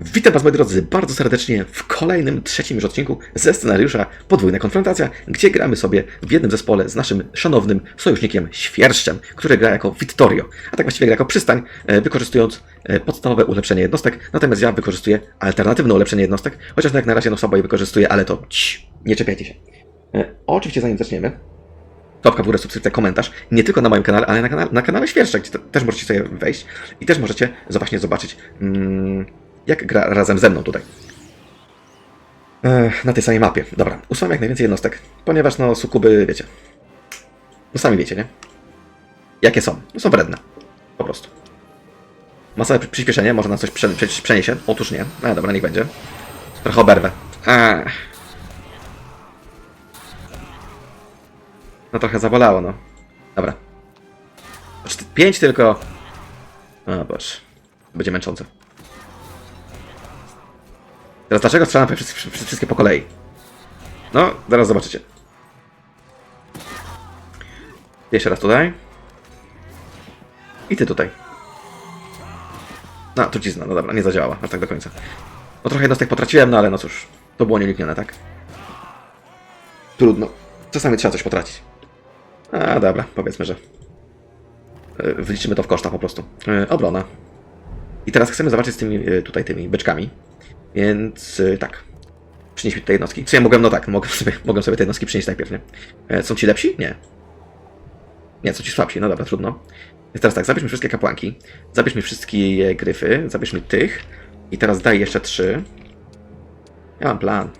Witam Was moi drodzy bardzo serdecznie w kolejnym, trzecim już odcinku ze scenariusza Podwójna Konfrontacja, gdzie gramy sobie w jednym zespole z naszym szanownym sojusznikiem Świerszczem, który gra jako Vittorio, a tak właściwie gra jako przystań, e, wykorzystując e, podstawowe ulepszenie jednostek, natomiast ja wykorzystuję alternatywne ulepszenie jednostek, chociaż no jak na razie no słabo je wykorzystuję, ale to cii, nie czepiajcie się. E, Oczywiście zanim zaczniemy, Kropka w górę, subskrypcja, komentarz. Nie tylko na moim kanale, ale na, na kanale Świerszczek, gdzie te, też możecie sobie wejść i też możecie właśnie zobaczyć, mm, jak gra razem ze mną tutaj. Ech, na tej samej mapie. Dobra, usuwam jak najwięcej jednostek, ponieważ no sukuby, wiecie. No sami wiecie, nie? Jakie są? No są wredne. Po prostu. Masowe przy- przyspieszenie, może na coś prze, prze, przeniesie? Otóż nie. No dobra, niech będzie. Trochę oberwę. No trochę zabolało, no. Dobra. Czt- Pięć tylko. O boże. Będzie męczące. Teraz dlaczego strzelam wszystkie po kolei? No, zaraz zobaczycie. Jeszcze raz tutaj. I ty tutaj. No, trucizna, no dobra, nie zadziałała, aż tak do końca. No trochę jednostek potraciłem, no ale no cóż, to było nieuniknione, tak? Trudno. Czasami trzeba coś potracić. A, dobra, powiedzmy, że e, wliczymy to w koszta po prostu. E, Obrona. I teraz chcemy zobaczyć z tymi e, tutaj tymi beczkami. Więc e, tak. Przynieś mi te jednostki. Co ja mogłem, no tak, mogłem sobie, mogłem sobie te jednostki przynieść najpierw, nie? E, Są ci lepsi? Nie. Nie, są ci słabsi, no dobra, trudno. Więc teraz tak, zabierz mi wszystkie kapłanki, zabierz mi wszystkie gryfy, zabierz mi tych i teraz daj jeszcze trzy. Ja mam plan.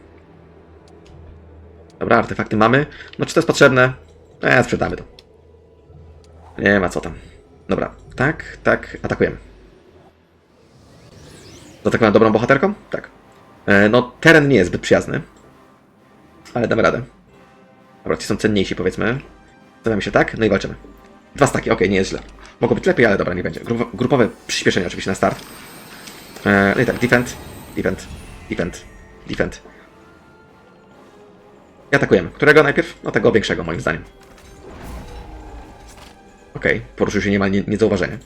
Dobra, artefakty mamy. No czy to jest potrzebne? E, sprzedamy to. Nie ma co tam. Dobra, tak, tak, atakujemy. Zaatakowałem dobrą bohaterką? Tak. E, no, teren nie jest zbyt przyjazny. Ale damy radę. Dobra, ci są cenniejsi, powiedzmy. Stawiamy się tak, no i walczymy. Dwa staki, okej, nie jest źle. Mogło być lepiej, ale dobra, nie będzie. Grupo- grupowe przyspieszenie oczywiście na start. E, no i tak, defend, defend, defend, defend. I atakujemy. Którego najpierw? No tego większego, moim zdaniem. Okej, poruszył się niemal nie, niezauważenie.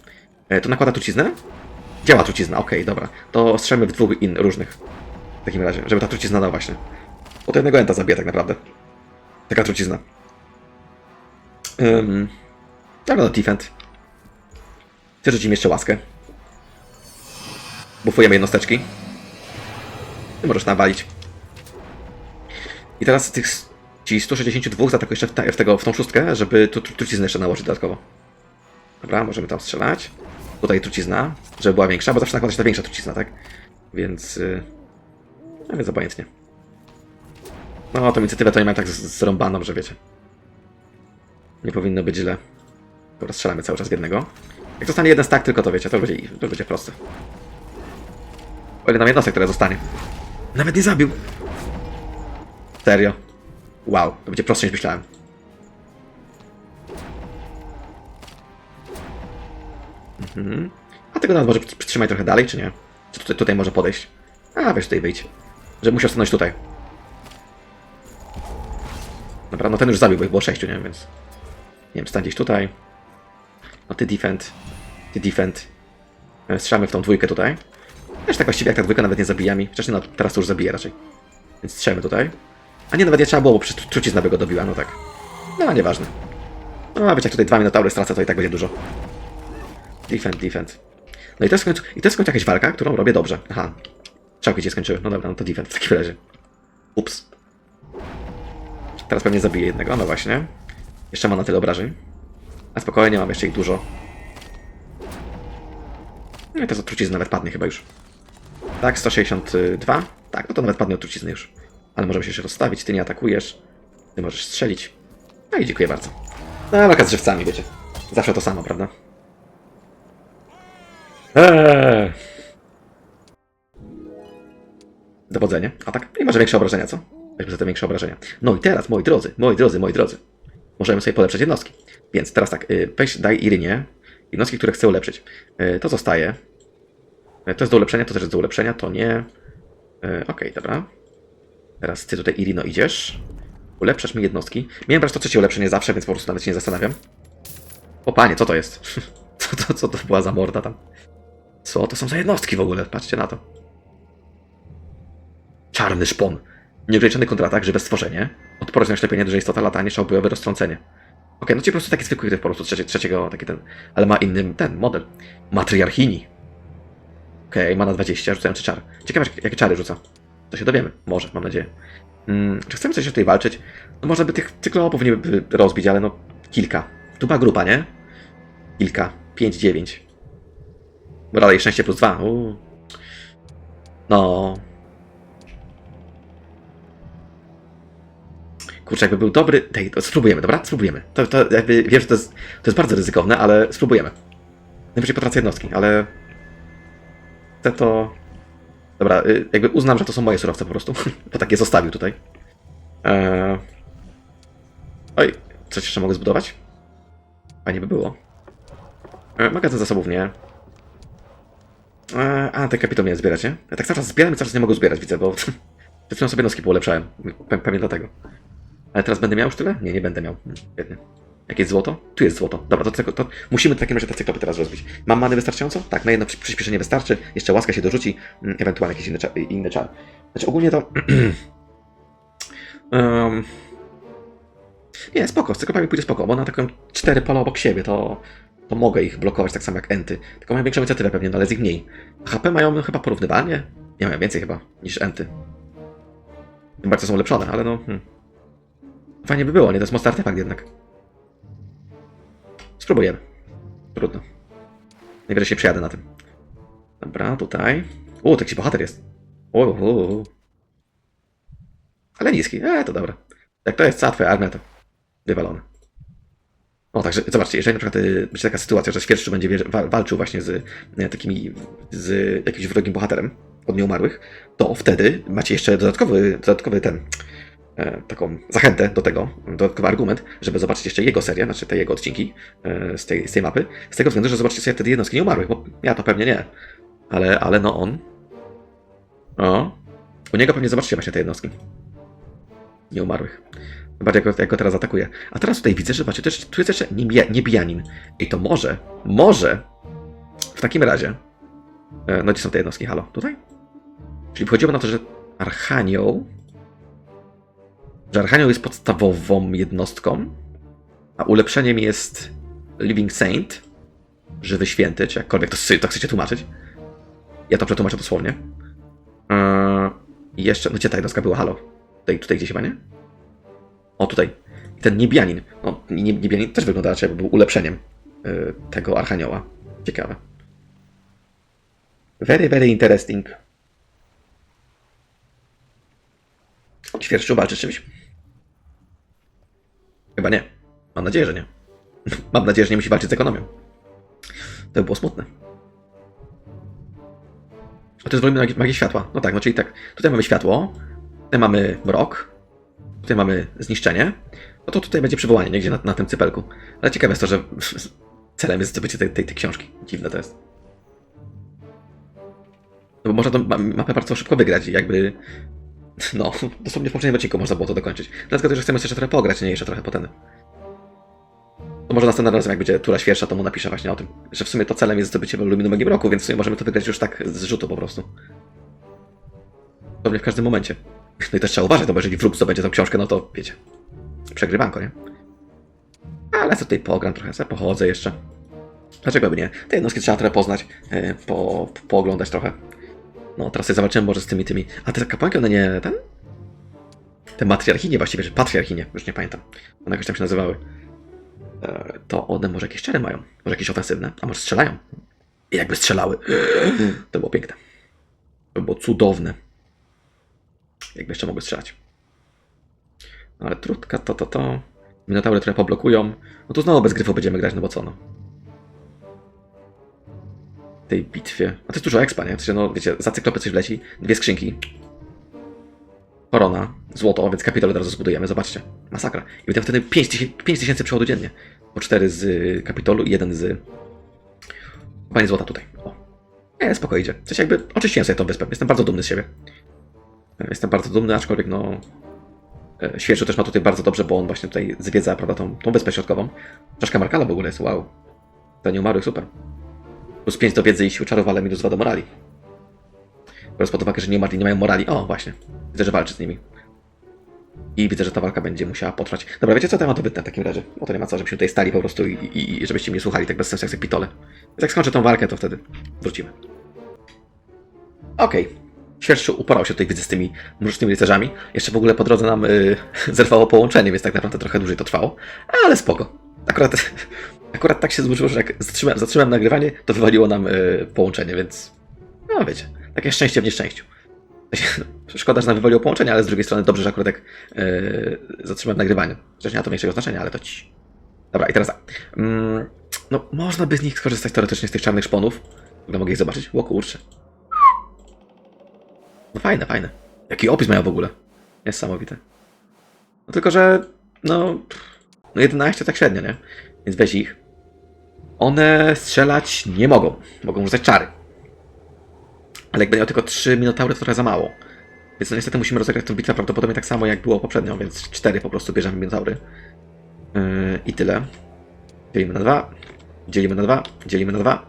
E, to nakłada truciznę? Działa trucizna, okej, dobra. To strzelmy w dwóch in różnych. W takim razie, żeby ta trucizna dała właśnie. Bo to jednego enta zabije tak naprawdę. Taka trucizna. Dobra, no defend. Chcę rzucić mi jeszcze łaskę. Bufujemy jednosteczki. Ty możesz nawalić. I teraz tych ci 162 zaatakuję jeszcze w, te, w, tego, w tą szóstkę, żeby tu tru- truciznę jeszcze nałożyć dodatkowo. Dobra, możemy tam strzelać. Tutaj trucizna, żeby była większa, bo zawsze nakłada się ta większa trucizna, tak? Więc... Yy... No więc obojętnie. No, tą inicjatywę to nie mam tak zrąbaną, że wiecie. Nie powinno być źle. Dobra, strzelamy cały czas jednego. Jak zostanie jeden stack tylko, to wiecie, to będzie, to będzie proste. O ile nam jednostek, które zostanie. Nawet nie zabił. Serio. Wow, to będzie prostsze niż myślałem. Mhm. A tego nawet może przy- przytrzymaj trochę dalej, czy nie? Czy tutaj, tutaj może podejść? A, weź tutaj wyjdź. Że musiał stanąć tutaj. Dobra, no ten już zabił, bo ich było sześciu, nie? Więc... Nie wiem, stań gdzieś tutaj. No ty defend. Ty defend. E, Strzelamy w tą dwójkę tutaj. Też tak właściwie jak ta dwójka nawet nie zabija mi. Wcześniej no, teraz to już zabije raczej. Więc strzelmy tutaj. A nie, nawet nie trzeba było, bo przecież tru- trucizna by go dobiła, no tak. No, nieważne. No, a być jak tutaj dwa minotaury stracę, to i tak będzie dużo. Defend, defend. No i to jest w końcu, i to jest jakaś walka, którą robię dobrze. Aha. Czałki się skończyły. No dobra, no to defend w takim razie. Ups. Teraz pewnie zabiję jednego, no właśnie. Jeszcze ma na tyle obrażeń. A spokojnie, mam jeszcze ich dużo. No i teraz od trucizny nawet padnie chyba już. Tak, 162. Tak, no to nawet padnie od trucizny już. Ale możemy się jeszcze rozstawić, ty nie atakujesz. Ty możesz strzelić. No i dziękuję bardzo. No, walka z żywcami, wiecie. Zawsze to samo, prawda? Eee. Dowodzenie. A tak? I może większe obrażenia, co? Weźmy za te większe obrażenia. No i teraz, moi drodzy, moi drodzy, moi drodzy. Możemy sobie polepszać jednostki. Więc teraz tak, y, weź, daj Irynie jednostki, które chcę ulepszyć. Y, To zostaje. Y, To jest do ulepszenia, to też jest do ulepszenia, to nie. Okej, dobra. Teraz ty tutaj, Irino, idziesz. Ulepszasz mi jednostki. Miałem brać to trzecie ulepszenie zawsze, więc po prostu nawet się nie zastanawiam. O panie, co to jest? Co to, co to była za morda tam? Co to są za jednostki w ogóle? Patrzcie na to. Czarny szpon. Nieograniczony kontratak, żywe stworzenie. Odporność na oślepienie, duże istota, latanie, szał bojowy, roztrącenie. Okej, no ci po prostu taki zwykły gry po prostu trzecie, trzeciego, taki ten, ale ma inny ten model. Matriarchini. Okej, ma na 20, rzucający czar. Ciekawe, jak- jakie czary rzuca. To się dowiemy. Może, mam nadzieję. Mm, czy chcemy coś tutaj walczyć? No można by tych cyklopów nie rozbić, ale no kilka. Tu była grupa, nie? Kilka. 5, 9. Bo dalej szczęście plus 2. Uuu. No. Kurczę, jakby był dobry. Tej, to spróbujemy, dobra? Spróbujemy. To, to jakby wiem, że to jest, to jest bardzo ryzykowne, ale spróbujemy. Najwyżej potracę jednostki, ale. Te to. Dobra, y, jakby uznam, że to są moje surowce po prostu. Bo tak je zostawił tutaj. Eee... Oj, coś jeszcze mogę zbudować? Fajnie by było. E, magazyn zasobów nie. E, a, ten kapitał miałem zbierać, nie? Ja tak cały czas zbieram i cały czas nie mogę zbierać, widzę, bo przed chwilą sobie noski poulepszałem. Pe pewnie dlatego. Ale teraz będę miał już tyle? Nie, nie będę miał. Hmm, Biedny. Jakieś złoto? Tu jest złoto. Dobra, to, tego, to musimy w takim razie te cyklopy teraz rozbić. Mam many wystarczająco? Tak, na jedno przy- przyspieszenie wystarczy. Jeszcze łaska się dorzuci, mm, ewentualnie jakiś inny, cza- inny czar. Znaczy ogólnie to... um, nie, spoko, z cyklopami pójdzie spoko, bo na taką cztery pola obok siebie, to, to mogę ich blokować tak samo jak enty. Tylko mają większą inicjatywę pewnie, no ale z ich mniej. A HP mają chyba porównywalnie? Nie mają więcej chyba niż enty. Tym bardziej są ulepszone, ale no... Hmm. Fajnie by było, nie? To jest mocny artefakt jednak. Spróbujemy. Trudno. Najwyżej się przejadę na tym. Dobra, tutaj. U, to jakiś bohater jest. U, u, u. Ale niski. E, to dobra. Jak to jest cała twoja armia, to wywalone. O, także zobaczcie, jeżeli na przykład y, będzie taka sytuacja, że świerszczu będzie walczył właśnie z e, takimi, z jakimś wrogim bohaterem od nieumarłych, to wtedy macie jeszcze dodatkowy, dodatkowy ten, e, taką zachętę do tego, dodatkowy argument, żeby zobaczyć jeszcze jego serię, znaczy te jego odcinki e, z, tej, z tej mapy, z tego względu, że zobaczycie sobie wtedy jednostki nieumarłych, bo ja to pewnie nie, ale, ale no on, o, u niego pewnie zobaczycie właśnie te jednostki nieumarłych. Zobacz, jak go, jak go teraz atakuje. A teraz tutaj widzę, że zobaczcie, też, tu jest jeszcze niebija, niebijanin. I to może, może w takim razie. E, no gdzie są te jednostki? Halo, tutaj? Czyli chodziło na to, że Archanioł. Że Archanioł jest podstawową jednostką, a ulepszeniem jest Living Saint, żywy święty, czy jakkolwiek to, to chcecie tłumaczyć. Ja to przetłumaczę dosłownie. I jeszcze, no gdzie ta jednostka była? Halo? Tutaj, tutaj gdzieś chyba, nie? O, tutaj. Ten niebianin. No, nie, niebianin też wygląda raczej, jakby był ulepszeniem y, tego archanioła. Ciekawe. Very, very interesting. Ćwierćczu walczy czymś? Chyba nie. Mam nadzieję, że nie. Mam nadzieję, że nie musi walczyć z ekonomią. To by było smutne. A to jest wolimy magię światła. No tak, no czyli tak. Tutaj mamy światło, tutaj mamy mrok, tutaj mamy zniszczenie. No to tutaj będzie przywołanie niekdzie na, na tym cypelku. Ale ciekawe jest to, że celem jest zdobycie tej, tej, tej książki. Dziwne to jest. No bo można tą ma- mapę bardzo szybko wygrać i jakby... No, dosłownie w poprzednim odcinku można było to dokończyć. Dlatego też chcemy jeszcze trochę pograć, nie jeszcze trochę potem. To może następnym razem, jak będzie tura świersza, to mu napiszę właśnie o tym, że w sumie to celem jest zdobycie Luminum Magii Roku, więc w sumie możemy to wygrać już tak z rzutu po prostu. Pewnie w każdym momencie. No i też trzeba uważać, no bo jeżeli wróg zdobędzie tą książkę, no to wiecie. Przegrywanko, nie? Ale co tutaj pogram trochę, sobie pochodzę jeszcze. Dlaczego by nie? Te jednostki trzeba trochę poznać, e, po, po, pooglądać trochę. No, teraz sobie zobaczymy może z tymi, tymi... A te kapłanki, one nie... ten? Te matriarchinie właściwie, że patriarchinie, już nie pamiętam. One jakoś tam się nazywały. E, to one może jakieś czary mają. Może jakieś ofensywne, a może strzelają. I jakby strzelały. To było piękne. To było cudowne. Jakby jeszcze mogły strzelać. No ale trudka, to, to, to. Minotaury trochę poblokują. No to znowu bez gryfu będziemy grać, no bo co no. W tej bitwie. A to jest dużo expa, nie? W sensie, no wiecie, za cyklopy coś wleci. Dwie skrzynki. Korona, złoto, więc kapitol od razu zbudujemy, zobaczcie. Masakra. I będę wtedy 5000 tysięcy przechodu dziennie. Po 4 z y, kapitolu i jeden z... Panie złota tutaj. O. Nie, spoko idzie. Coś jakby oczyściłem sobie tą wyspę. Jestem bardzo dumny z siebie. Jestem bardzo dumny, aczkolwiek no... e, Świerczu też ma tutaj bardzo dobrze, bo on właśnie tutaj zwiedza, prawda, tą, tą wyspę środkową. Czaszka Markala w ogóle jest, wow. To nieumarłych, super. Plus 5 do wiedzy i sił czarów, ale minus 2 do morali. Biorąc pod uwagę, że nie, ma, nie mają morali. O, właśnie. Widzę, że walczy z nimi. I widzę, że ta walka będzie musiała potrwać. Dobra, wiecie co? To ja wytnę w takim razie. Bo to nie ma co, żebyśmy tutaj stali po prostu i, i, i żebyście mnie słuchali tak bez sensu jak sobie pitole. Więc jak skończę tą walkę, to wtedy wrócimy. Okej. Świerszczu uporał się tutaj, widzę, z tymi mrocznymi rycerzami. Jeszcze w ogóle po drodze nam y, zerwało połączenie, więc tak naprawdę trochę dłużej to trwało. Ale spoko. Akurat, akurat tak się złożyło, że jak zatrzymałem, zatrzymałem nagrywanie, to wywaliło nam y, połączenie, więc no wiecie, takie szczęście w nieszczęściu. Szkoda, że nam wywaliło połączenie, ale z drugiej strony dobrze, że akurat tak y, zatrzymałem nagrywanie. Przecież nie ma to większego znaczenia, ale to ci. Dobra, i teraz tak. Mm, no, można by z nich skorzystać teoretycznie z tych czarnych szponów. W ogóle mogę ich zobaczyć. Ło kurczę. No fajne, fajne. Jaki opis mają w ogóle. Niesamowite. No tylko, że no, no 11 tak średnio, nie? Więc weź ich. One strzelać nie mogą. Mogą rzucać czary. Ale jak miał tylko 3 minotaury, to trochę za mało. Więc no niestety musimy rozegrać tę bitwę prawdopodobnie tak samo jak było poprzednio, więc 4 po prostu bierzemy minotaury. Yy, I tyle. Dzielimy na 2. Dzielimy na 2. Dzielimy na 2.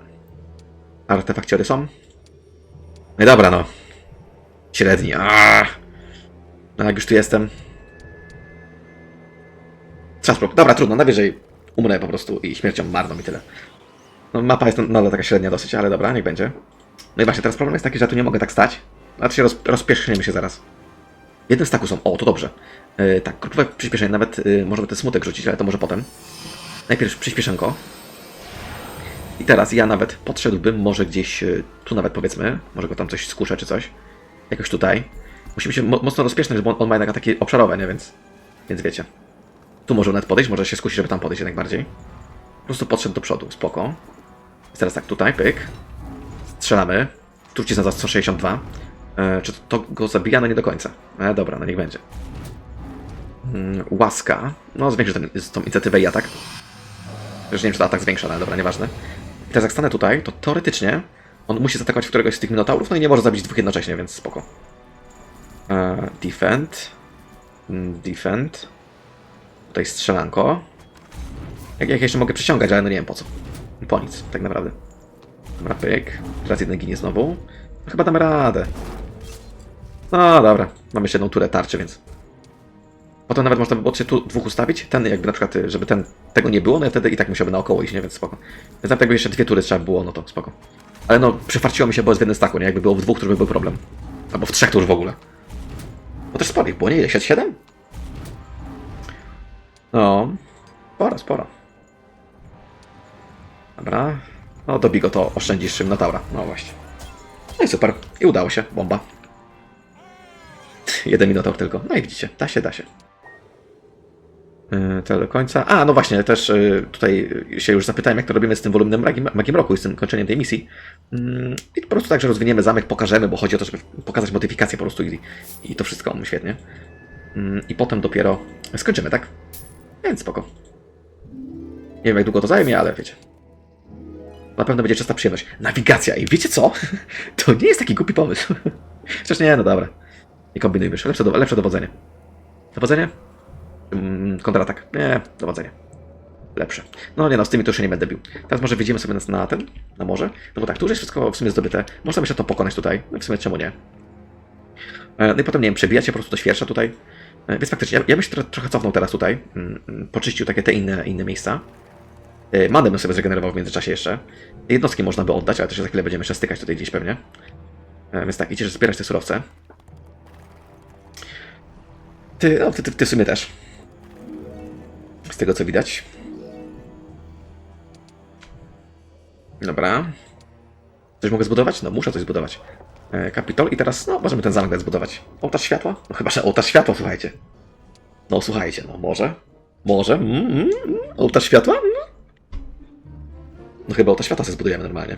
Artefakciory są. No i dobra, no. Średni. Aaaa. No jak już tu jestem. Spróbować. Dobra, trudno, najwyżej umrę po prostu i śmiercią marną i tyle. No mapa jest nadal taka średnia dosyć, ale dobra, niech będzie. No i właśnie, teraz problem jest taki, że ja tu nie mogę tak stać. Znaczy się roz, rozpieszczymy się zaraz. Jeden staku są. O, to dobrze. Yy, tak, grupowe przyspieszenie, nawet yy, możemy ten smutek rzucić, ale to może potem. Najpierw przyspieszenko. I teraz ja nawet podszedłbym może gdzieś yy, tu nawet powiedzmy, może go tam coś skuszę czy coś. Jakoś tutaj. Musimy się mo mocno rozpieszyć, bo on, on ma jednak takie obszarowe, nie? Więc, więc wiecie. Tu może nawet podejść, może się skusić, żeby tam podejść jednak bardziej. Po prostu podszedł do przodu, spoko. Teraz tak, tutaj, pyk. Strzelamy. Trucizna za 162. E, czy to, to go zabija? No nie do końca. E, dobra, no niech będzie. Mm, łaska. No, zwiększy ten, tą inicjatywę i atak. Już nie wiem, czy to atak zwiększa, ale dobra, nieważne. I teraz jak stanę tutaj, to teoretycznie on musi zaatakować któregoś z tych minotaurów, no i nie może zabić dwóch jednocześnie, więc spoko. E, defend. Mm, Defend. Tutaj strzelanko. Jak, jak jeszcze mogę przyciągać, ale no nie wiem po co. Po nic, tak naprawdę. Dobra, pyk. Teraz jeden ginie znowu. No, chyba damy radę. No dobra, mamy jeszcze jedną turę tarczy, więc... Potem nawet można by było się tu dwóch ustawić. Ten jakby na przykład, żeby ten, tego nie było, no i wtedy i tak musiałby naokoło iść, nie? Więc spoko. Więc nawet jakby jeszcze dwie tury trzeba było, no to spoko. Ale no, przyfarciło mi się, bo jest w jednym staku, nie? Jakby było w dwóch, to by był problem. Albo w trzech to już w ogóle. Bo też sporo ich było, nie? Ile? 7? No, sporo, sporo. Dobra. No, do Bigo to oszczędzisz czym na Taura. No właśnie. No i super. I udało się. Bomba. Jeden minotaur tylko. No i widzicie, da się, da się. Yy, to do końca. A, no właśnie, też yy, tutaj się już zapytałem, jak to robimy z tym woluminem magii, magii mroku i z tym kończeniem tej misji. Yy, I po prostu tak, że rozwiniemy zamek, pokażemy, bo chodzi o to, żeby pokazać modyfikację po prostu i, i to wszystko świetnie. Yy, I potem dopiero skończymy, tak? Więc spoko. Nie wiem, jak długo to zajmie, ale wiecie. Na pewno będzie czysta przyjemność. Nawigacja. I wiecie co? To nie jest taki głupi pomysł. Chociaż nie, no dobra. Nie kombinujmy. Lepsze, do, lepsze dowodzenie. Dowodzenie? Mm, kontratak. Nie, dowodzenie. Lepsze. No nie no, z tymi to już się nie będę bił. Teraz może wyjdziemy sobie na, ten, na morze. No bo tak, tu już jest wszystko w sumie zdobyte. Można by się to pokonać tutaj. No w sumie czemu nie? E, No i potem, nie wiem, przebijać się po prostu do świersza tutaj. E, Więc faktycznie, ja, ja bym się tro, trochę cofnął teraz tutaj. Mm, mm, Poczyścił takie te inne, inne miejsca. E, Manę bym sobie zregenerował w międzyczasie jeszcze. Jednostki można by oddać, ale też za chwilę będziemy jeszcze stykać tutaj gdzieś pewnie. Więc tak, idziesz zbierać te surowce. Ty, no ty, ty, ty w sumie też. Tego co widać. Dobra. Coś mogę zbudować? No muszę coś zbudować. E, Kapitol i teraz, no możemy ten zamek zbudować. Ołtarz światła? No chyba, że ołtarz światła, słuchajcie. No słuchajcie, no może. Może. Mm, mm, mm. Ołtarz światła? Mm. No chyba ołtarz światła sobie zbudujemy normalnie.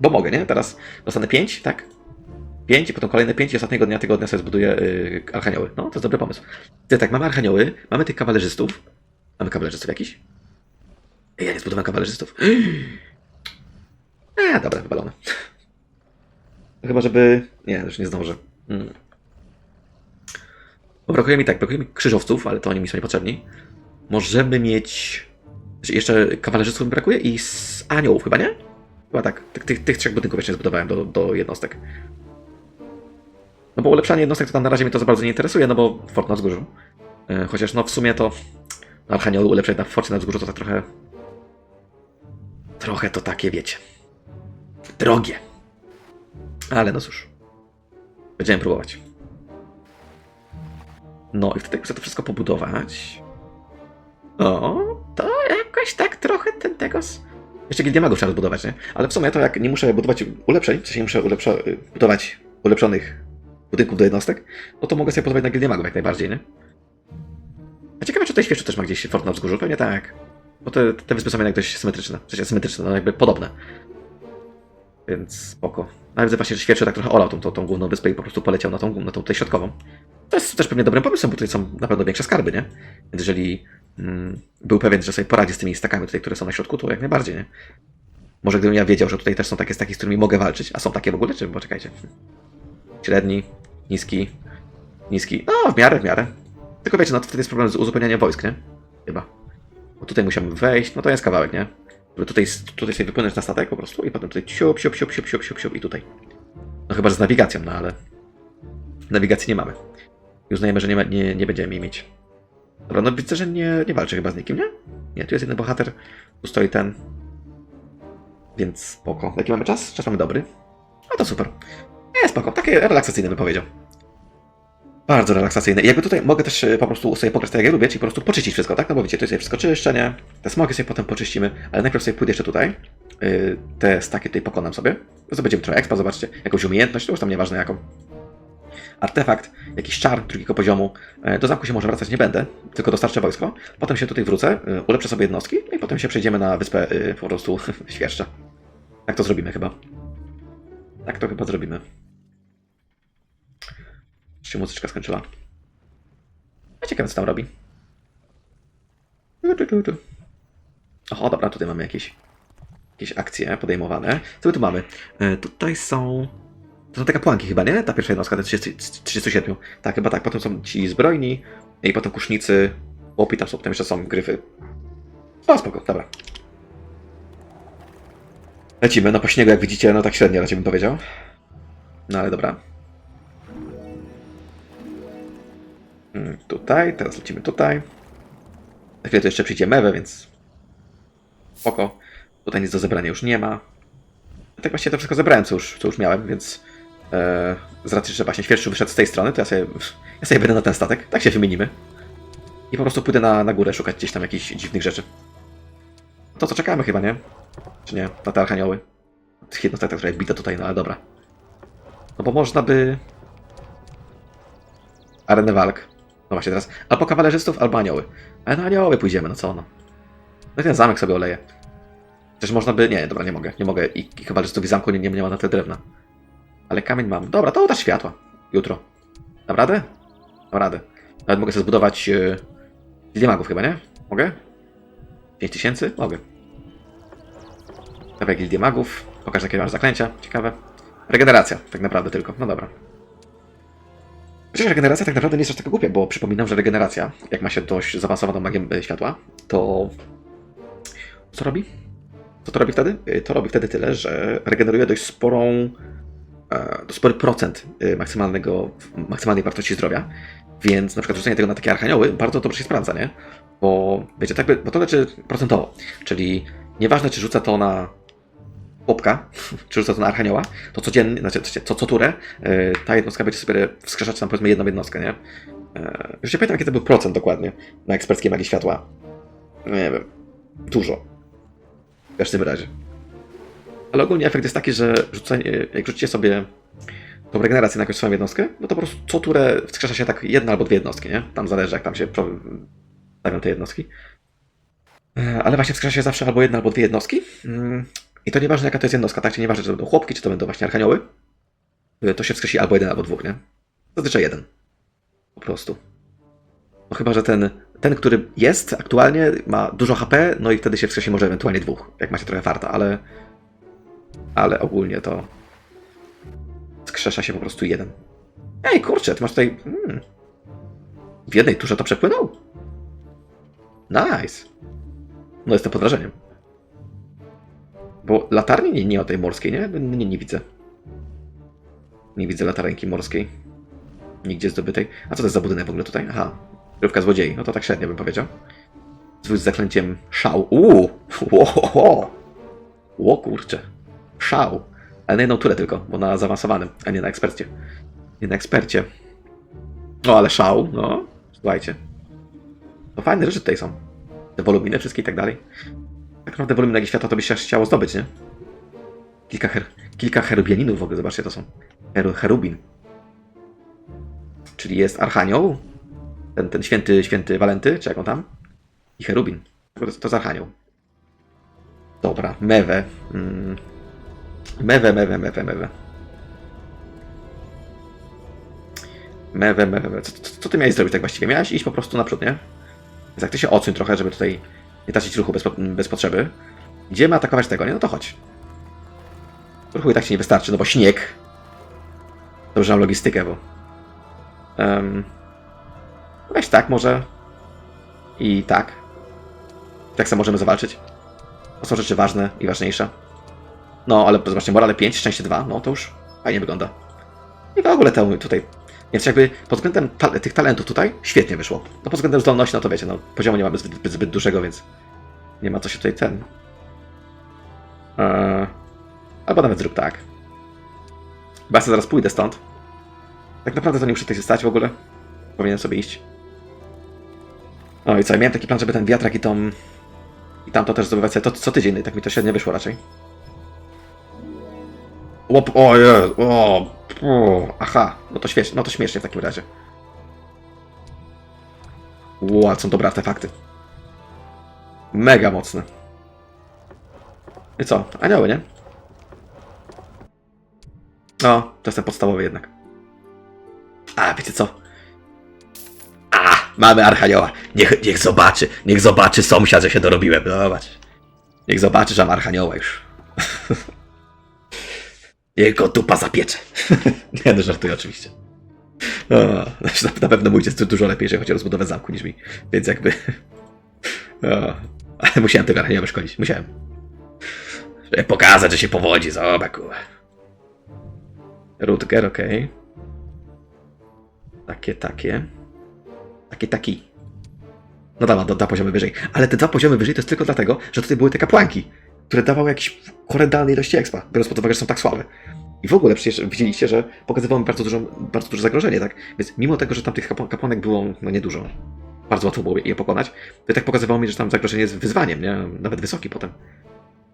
Bo mogę, nie? Teraz dostanę 5, tak? 5 i potem kolejne 5 i ostatniego dnia tygodnia sobie zbuduję yy, archanioły. No, to jest dobry pomysł. Ty, tak, mamy archanioły, mamy tych kawalerzystów. Mamy kawalerzystów jakiś? Ej, ja nie zbudowałem kawalerzystów. Eee, dobra, wywalone. Chyba, żeby... Nie, już nie zdążę. Mm. Bo brakuje mi tak, brakuje mi krzyżowców, ale to oni mi są niepotrzebni. Możemy mieć... Jeszcze kawalerzystów mi brakuje i z aniołów chyba, nie? Chyba tak. Tych, tych, tych trzech budynków jeszcze nie zbudowałem do, do jednostek. No bo ulepszanie jednostek to tam na razie mnie to za bardzo nie interesuje, no bo fort na wzgórzu. E, Chociaż no w sumie to Archanioły ulepszać na forcie na wzgórzu to tak trochę... Trochę to takie, wiecie... Drogie. Ale no cóż. Będziemy próbować. No i wtedy chcę to wszystko pobudować... No, to jakoś tak trochę ten tegos... Jeszcze Gildię Magów trzeba rozbudować, nie? Ale w sumie to jak nie muszę budować ulepszeń, w sensie nie muszę ulepsza, budować ulepszonych budynków do jednostek, no to mogę sobie pozwolić na Gildię Magów jak najbardziej, nie? A ciekawe, czy tutaj świeczny też ma gdzieś fort na wzgórzu? Pewnie tak. Bo te, te wyspy są jednak dość symetryczne. W sensie symetryczne, no jakby podobne. Więc spoko. Nawet widzę właśnie, że świeczny tak trochę olał tą, tą, tą główną wyspę i po prostu poleciał na tą, na tą tutaj środkową. To jest też pewnie dobrym pomysłem, bo tutaj są na pewno większe skarby, nie? Więc jeżeli mm, był pewien, że sobie poradzi z tymi stakami tutaj, które są na środku, to jak najbardziej, nie? Może gdybym ja wiedział, że tutaj też są takie staki, z którymi mogę walczyć, a są takie w ogóle, czy poczekajcie. Średni, niski, niski, no w miarę, w miarę. Tylko wiecie, no to wtedy jest problem z uzupełnianiem wojsk, nie? Chyba. Bo tutaj musiałem wejść, no to jest kawałek, nie? Żeby tutaj, tutaj sobie wypłynąć na statek po prostu i potem tutaj siup, siup, siup, siup, siup, siup, siup i tutaj. No chyba, że z nawigacją, no ale nawigacji nie mamy. I uznajemy, że nie, ma, nie, nie będziemy jej mieć. Dobra, no widzę, że nie, nie walczy chyba z nikim, nie? Nie, tu jest jeden bohater, tu stoi ten. Więc spoko. Jaki mamy czas? Czas mamy dobry. No to super. Nie, spoko. Takie relaksacyjne bym powiedział. Bardzo relaksacyjne. I jakby tutaj mogę też e, po prostu sobie pograć tak jak ja lubię, czyli po prostu poczyścić wszystko, tak? No bo wiecie, to jest wszystko czyszczenie, te smoki sobie potem poczyścimy, ale najpierw sobie pójdę jeszcze tutaj, yy, te staki tutaj pokonam sobie, zdobędziemy trochę expa, zobaczcie, jakąś umiejętność, to już tam nieważne jaką. Artefakt, jakiś czar drugiego poziomu, e, do zamku się może wracać nie będę, tylko dostarczę wojsko, potem się tutaj wrócę, ulepszę sobie jednostki i potem się przejdziemy na wyspę po prostu świerszcza. Tak to zrobimy chyba. Tak to chyba zrobimy. Się muzyczka skończyła? A ciekawe, co tam robi. Oho, dobra, tutaj mamy jakieś, jakieś akcje podejmowane. Co my tu mamy? E, tutaj są... To są te kapłanki chyba, nie? Ta pierwsza jednostka, te 30, 37. Tak, chyba tak. Potem są ci zbrojni i potem kusznicy. Łopi tam potem jeszcze są gryfy. O, spoko, dobra. Lecimy, no po śniegu jak widzicie, no tak średnio bym powiedział. No ale dobra. Tutaj, teraz lecimy tutaj. Za chwilę to jeszcze przyjdzie Mewe, więc... Spoko. Tutaj nic do zebrania już nie ma. Tak właściwie to wszystko zebrałem, co już, co już miałem, więc... E, z racji, że właśnie świerszczu wyszedł z tej strony, to ja sobie, ja sobie będę na ten statek. Tak się wymienimy. I po prostu pójdę na, na górę szukać gdzieś tam jakichś dziwnych rzeczy. To co czekamy chyba, nie? Czy nie? Na te archanioły. Tych jednostek, która jest bita tutaj, no ale dobra. No bo można by... Arenę walk. No właśnie teraz. Albo kawalerzystów, albo anioły. Ale na anioły pójdziemy, no co no. No i ten zamek sobie oleję. Też można by... Nie, dobra, nie mogę. Nie mogę. I, i kawalerzystów i zamku nie, nie, nie ma na tyle drewna. Ale kamień mam. Dobra, to ołtarz światła. Jutro. Dam radę? Dam radę. Nawet mogę sobie zbudować... Yy... Magów chyba, nie? Mogę? 5000? Mogę. Dawaj Gildię magów. Pokaż jakie masz zaklęcia. Ciekawe. Regeneracja, tak naprawdę tylko. No dobra. Chociaż regeneracja tak naprawdę nie jest aż taka głupia, bo przypominam, że regeneracja, jak ma się dość zaawansowaną magię e, światła, to... Co robi? Co to robi wtedy? E, To robi wtedy tyle, że regeneruje dość sporą... e, dość spory procent maksymalnego, maksymalnej wartości zdrowia, więc na przykład rzucenie tego na takie archanioły bardzo dobrze się sprawdza, nie? Bo wiecie, tak by, bo to leczy procentowo, czyli nieważne czy rzuca to na chłopka, czy rzuca to na archanioła, to codziennie, znaczy co, co turę, e, ta jednostka będzie sobie wskrzeszać tam powiedzmy jedną jednostkę, nie? E, Już nie pamiętam jaki to był procent dokładnie na eksperckiej magii światła. Nie wiem. Dużo. W każdym razie. Ale ogólnie efekt jest taki, że rzucenie, jak rzucicie sobie tą regenerację na jakąś swoją jednostkę, no to po prostu co turę wskrzesza się tak jedna albo dwie jednostki, nie? Tam zależy jak tam się stawią te jednostki. E, Ale właśnie wskrzesza się zawsze albo jedna, albo dwie jednostki. I to nieważne jaka to jest jednostka, tak? Czy nieważne, czy to będą chłopki, czy to będą właśnie archanioły. Y, To się wskrzesi albo jeden, albo dwóch, nie? Zazwyczaj jeden. Po prostu. No chyba, że ten, ten, który jest aktualnie, ma dużo HP, no i wtedy się wskrzesi może ewentualnie dwóch, jak macie trochę farta, ale... Ale ogólnie to... Wskrzesza się po prostu jeden. Ej, kurczę, ty masz tutaj... Hmm. W jednej turze to przepłynął? Nice. No jestem pod wrażeniem. Bo latarni nie, nie o tej morskiej, nie? Nie, nie widzę. Nie widzę latarenki morskiej. Nigdzie zdobytej. A co to jest za budynek w ogóle tutaj? Aha, kryjówka złodziei. No to tak średnio bym powiedział. Zwój z zaklęciem szał. Uuu! Ło, Ło kurczę. Szał. Ale na jedną turę tylko, bo na zaawansowanym, a nie na ekspercie. Nie na ekspercie. No ale szał, no. Słuchajcie. To fajne rzeczy tutaj są. Te woluminy wszystkie i tak dalej. Tak naprawdę woluminek świata to by się chciało zdobyć, nie? Kilka, her, kilka cherubianinów w ogóle, zobaczcie, to są. Her, cherubin. Czyli jest Archanioł, ten, ten święty, święty Walenty, czy jak on tam? I cherubin. To, to jest Archanioł. Dobra, Mewe. Mm. Mewe, mewe, mewe, mewe. Mewe, mewe, mewe. Co, co, co ty miałeś zrobić tak właściwie? Miałeś iść po prostu naprzód, nie? Więc jak ty się odsuń trochę, żeby tutaj nie tracić ruchu bez, bez potrzeby. Idziemy atakować tego, nie? No to chodź. Ruchu i tak ci nie wystarczy, no bo śnieg. Dobrze mam logistykę, bo... Um, weź tak może. I tak. Tak samo możemy zawalczyć. To są rzeczy ważne i ważniejsze. No, ale zobaczcie, morale 5, szczęście 2, no to już fajnie wygląda. I w ogóle to tutaj. Więc jakby pod względem ta tych talentów tutaj świetnie wyszło. No pod względem zdolności, no to wiecie, no poziomu nie mamy zbyt, zbyt, dużego, więc nie ma co się tutaj ten. Eee, albo nawet zrób tak. Chyba ja zaraz pójdę stąd. Tak naprawdę to nie muszę tutaj stać w ogóle. Powinienem sobie iść. No i co, ja miałem taki plan, żeby ten wiatrak i tą... I tamto też zdobywać sobie to, co tydzień, no tak mi to średnio wyszło raczej. Łop, o jest, o, aha, no to, śmiesz, no to śmiesznie w takim razie. Ło, są dobre artefakty. Mega mocne. I co? Anioły, nie? No, to jest ten podstawowy jednak. A, wiecie co? A, mamy Archanioła. Niech, niech zobaczy, niech zobaczy sąsiad, że się dorobiłem. Zobacz. Niech zobaczy, że mam Archanioła już. Jego dupa zapiecze. Nie, no żartuję oczywiście. O, znaczy, na, pewno mój jest dużo lepiej, jeżeli chodzi o rozbudowę zamku niż mi. Więc jakby... O, ale musiałem tego Archanioła szkolić. Musiałem. Żeby pokazać, że się powodzi. Zobacz, kurwa. Rutger, okej. Takie, takie. Takie, taki. No dobra, do dwa poziomy wyżej. Ale te dwa poziomy wyżej to jest tylko dlatego, że tutaj były te kapłanki, które dawały jakieś horrendalne ilości expa, biorąc pod uwagę, że są tak słabe. I w ogóle przecież widzieliście, że pokazywało mi bardzo, dużo, bardzo duże zagrożenie, tak? Więc mimo tego, że tam tych kapłanek było no niedużo, bardzo łatwo było je pokonać, to tak pokazywało mi, że tam zagrożenie jest wyzwaniem, nie? Nawet wysoki potem.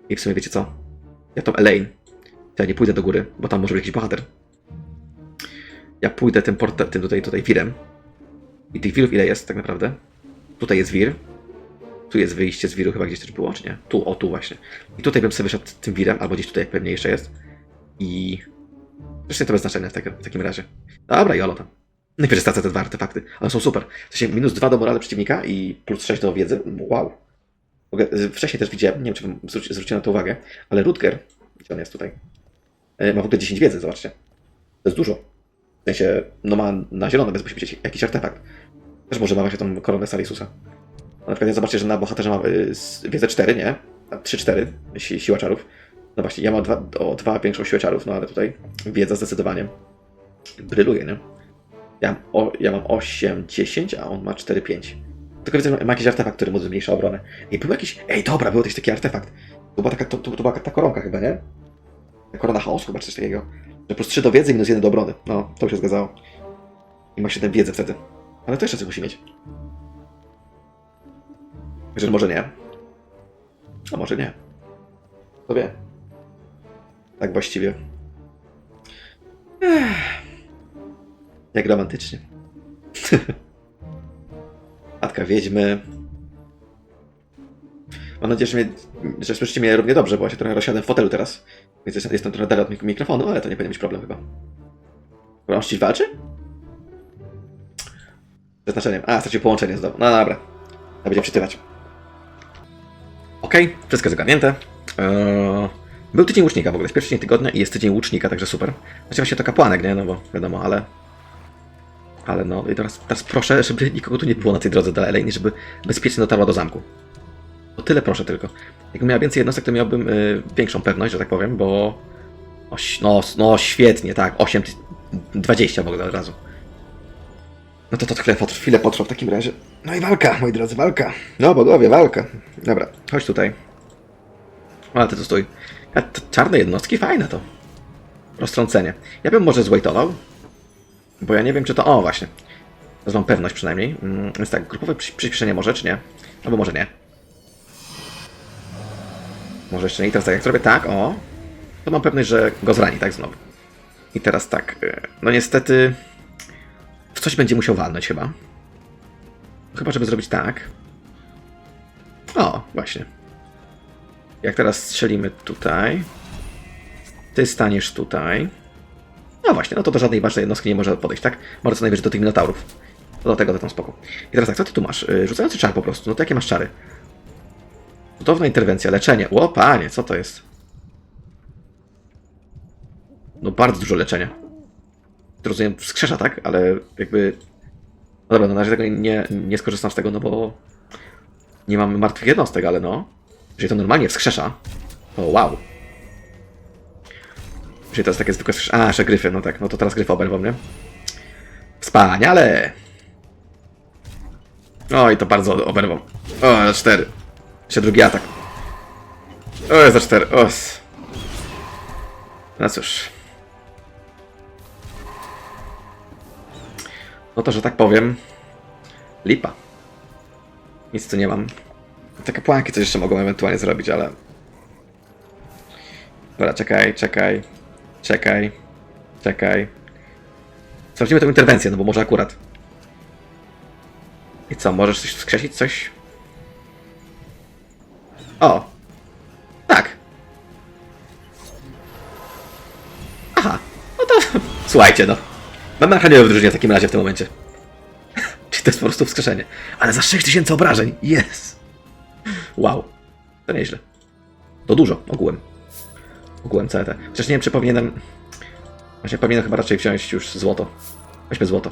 I w sumie wiecie co? Ja tą Elaine, ja nie pójdę do góry, bo tam może być jakiś bohater. Ja pójdę tym portem, tym tutaj, tutaj wirem. I tych wirów ile jest tak naprawdę? Tutaj jest wir. Tu jest wyjście z wiru, chyba gdzieś też było, czy nie? Tu, o tu właśnie. I tutaj bym sobie wyszedł tym wirem, albo gdzieś tutaj pewnie jeszcze jest. I... Zresztą to bez znaczenia w, w takim razie. Dobra, jolo tam. Najpierw stracę te dwa artefakty. One są super. W sensie minus 2 do morale przeciwnika i plus 6 do wiedzy. Wow. Y, Wcześniej też widziałem, nie wiem czy zwróciłem na to uwagę, ale Rutger, gdzie on jest tutaj, E, ma w ogóle 10 wiedzy, zobaczcie. To jest dużo. W sensie, no ma na zielono, więc musi być jakiś artefakt. Też może ma właśnie tą koronę Salisusa. Na przykład zobaczcie, że na bohaterze ma y, wiedzę 4, nie? A 3-4 si siła czarów. No właśnie, ja mam dwa, o 2 większą siłę czarów, no ale tutaj wiedza zdecydowanie bryluje, nie? Ja, mam o, ja mam 8, 10, a on ma 4, 5. Tylko widzę, że ma jakiś artefakt, który mu zmniejsza obronę. I był jakiś. Ej, dobra, był jakiś taki artefakt. To była taka, to, to, to była ta koronka chyba, nie? Korona chaosu chyba, czy coś takiego. Że plus 3 do wiedzy, minus 1 do obrony. No, to by się zgadzało. I ma 7 wiedzy wtedy. Ale to jeszcze coś musi mieć. Że może nie. A może nie. Kto wie? Tak właściwie. Ech. Jak romantycznie. Matka wiedźmy. Mam nadzieję, że, mnie, że słyszycie mnie równie dobrze, bo ja się trochę rozsiadłem w fotelu teraz. Więc jestem, trochę dalej od mik- mikrofonu, ale to nie powinien być problem chyba. Ścić walczy? Ze znaczeniem. A, stracił połączenie znowu. No dobra. Ja będziemy przytywać. Okej, wszystko zagarnięte. Eee, był tydzień łucznika w ogóle, jest pierwszy dzień tygodnia i jest tydzień łucznika, także super. Znaczy właśnie to kapłanek, nie? No bo wiadomo, ale... Ale no, i teraz, teraz proszę, żeby nikogo tu nie było na tej drodze do Eleni, żeby bezpiecznie dotarła do zamku. O tyle proszę tylko. Jakbym miał więcej jednostek, to miałbym y, większą pewność, że tak powiem, bo... Oś, no, no, świetnie, tak. 8, ty- 20 w ogóle od razu. No to to chwilę chwilę potrwa w takim razie. No i walka, moi drodzy, walka. No, bogowie, walka. Dobra, chodź tutaj. Ale ty tu stój. A, te czarne jednostki, fajne to. Roztrącenie. Ja bym może zwejtował, bo ja nie wiem, czy to... O, właśnie. Mam pewność przynajmniej. Mm, Więc tak, grupowe przy- przyspieszenie może, czy nie? Albo może nie. Może jeszcze nie. I teraz tak, jak zrobię tak, o, to mam pewność, że go zrani, tak znowu. I teraz tak, y, no niestety w coś będzie musiał walnąć chyba. Chyba, żeby zrobić tak. O, właśnie. Jak teraz strzelimy tutaj. Ty staniesz tutaj. No właśnie, no to do żadnej ważnej jednostki nie może podejść, tak? Może co najwyżej do tych minotaurów. To do tego to tam spoko. I teraz tak, co ty tu masz? Y, Rzucający czar po prostu. No to jakie masz czary? Cudowna interwencja, leczenie. O, panie, co to jest? No bardzo dużo leczenia. To rozumiem, wskrzesza, tak? Ale jakby... No dobra, no na razie tego nie, nie skorzystam z tego, no bo... Nie mamy martwych jednostek, ale no... Jeżeli to normalnie wskrzesza, to wow. Jeżeli to jest takie zwykłe wskrzeszenie... A, jeszcze gryfy, no tak, no to teraz gryfy oberwą, nie? Wspaniale! Oj, to bardzo oberwą. O, za cztery. Jeszcze drugi atak. O, za cztery. O. s- No cóż. No to, że tak powiem. Lipa. Nic tu nie mam. Te kapłanki coś jeszcze mogą ewentualnie zrobić, ale... Dobra, czekaj, czekaj. Czekaj. Czekaj. Sprawdzimy tę interwencję, no bo może akurat. I co, możesz coś wskrzesić? Coś? O! Tak. Aha. No to... Słuchajcie, no. Mamy Archanioła w drużynie w takim razie w tym momencie. Czyli to jest po prostu wskrzeszenie. Ale za 6000 obrażeń! Yes! Wow. To nieźle. To dużo, ogółem. Ogółem CT. Chociaż nie wiem, czy powinienem... Właśnie powinienem chyba raczej wziąć już złoto. Weźmy złoto.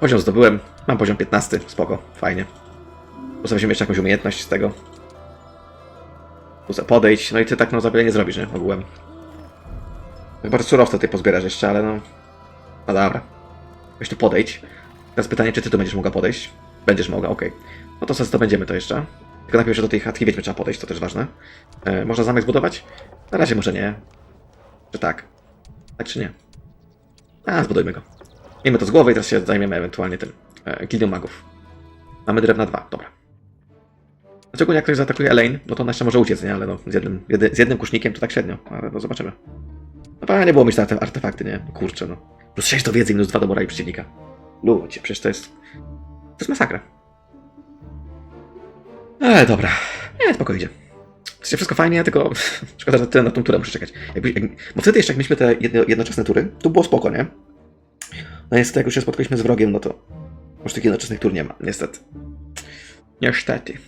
Poziom zdobyłem. Mam poziom 15. Spoko. Fajnie. Muszę weźmiemy jeszcze jakąś umiejętność z tego. Muszę podejść. No i ty tak no za wiele nie zrobisz, nie? Ogółem. Chyba, że surowce tutaj pozbierasz jeszcze, ale no... No dobra. Weź tu podejdź. Teraz pytanie, czy ty tu będziesz mogła podejść? Będziesz mogła, okej. No to sobie zdobędziemy to jeszcze. Tylko najpierw, że do tej chatki wiedźmy trzeba podejść, to też ważne. E, można zamek zbudować? Na razie może nie. Czy tak? Tak czy nie? A, zbudujmy go. Miejmy to z głowy i teraz się zajmiemy ewentualnie tym. E, Gildią magów. Mamy drewna dwa, dobra. Znaczy ogólnie jak ktoś zaatakuje Elaine, no to ona jeszcze może uciec, nie? Ale no, z jednym, jedy, z jednym kusznikiem to tak średnio, ale no zobaczymy. No fajnie było mieć te arte- artefakty, nie? Kurczę, no. Plus 6 do wiedzy minus 2 do morali przeciwnika. Ludzie, przecież to jest... To jest masakra. Ale dobra. Nie, spoko idzie. Wszystko fajnie, tylko szkoda, że tyle na tą turę muszę czekać. Jakby, jak, bo wtedy jeszcze jak mieliśmy te jedno, jednoczesne tury, to było spoko, nie? No niestety, jak już się spotkaliśmy z wrogiem, no to już tych jednoczesnych tur nie ma, niestety. Niestety.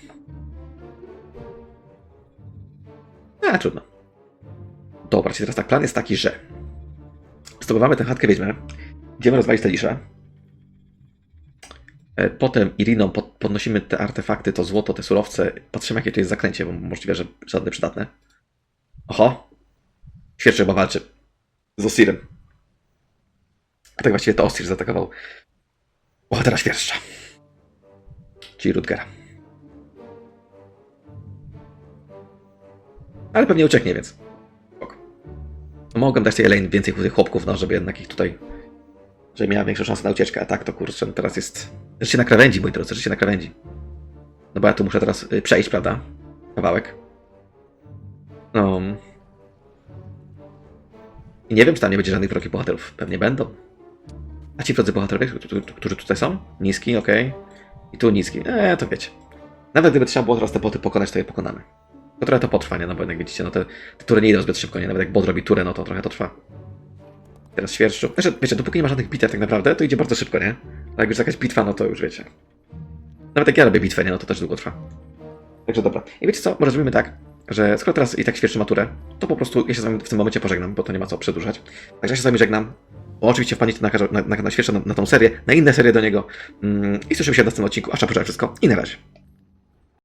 A, trudno. Dobra, czyli teraz tak, plan jest taki, że zdobywamy tę chatkę wiedźmę, idziemy rozwalić te lisze, E, Potem Iriną pod, podnosimy te artefakty, to złoto, te surowce. Patrzymy, jakie to jest zaklęcie, bo możliwe, że żadne przydatne. Oho! Świerczy chyba walczy z Osirem. A tak właściwie to Osir zaatakował. O, teraz świerszcza. Czyli Rutgera. Ale pewnie ucieknie, więc. Mogłem dać tej Elaine więcej tych chłopków, no, żeby jednak ich tutaj że miała większą szansę na ucieczkę, a tak to kurczę, teraz jest... Życie na krawędzi, mój drodzy, życie na krawędzi. No bo ja tu muszę teraz y, przejść, prawda? Kawałek. No... I nie wiem, czy tam nie będzie żadnych wrogich bohaterów. Pewnie będą. A ci wrodzy bohaterowie, którzy- tutaj są? Niski, okej. I tu niski. Eee, to wiecie. Nawet gdyby trzeba było teraz te boty pokonać, to je pokonamy. To trochę to potrwa, nie? No bo jak widzicie, no te, te tury nie idą zbyt szybko, nie? Nawet jak bot robi turę, no to trochę to trwa. Teraz świerszczu. Znaczy, wiecie, dopóki nie ma żadnych bitew tak naprawdę, to idzie bardzo szybko, nie? A jak już jakaś bitwa, no to już wiecie. Nawet jak ja robię bitwę, nie? No to też długo trwa. Także dobra. I wiecie co? Może zrobimy tak, że skoro teraz i tak świerczy maturę, to po prostu ja się z wami w tym momencie pożegnam, bo to nie ma co przedłużać. Także ja się z wami żegnam. Bo oczywiście wpadnijcie na, na, na, na świerszcze, na, na tą serię, na inne serie do niego. Mm, I słyszymy się w następnym odcinku. A trzeba poczekać wszystko. I na razie.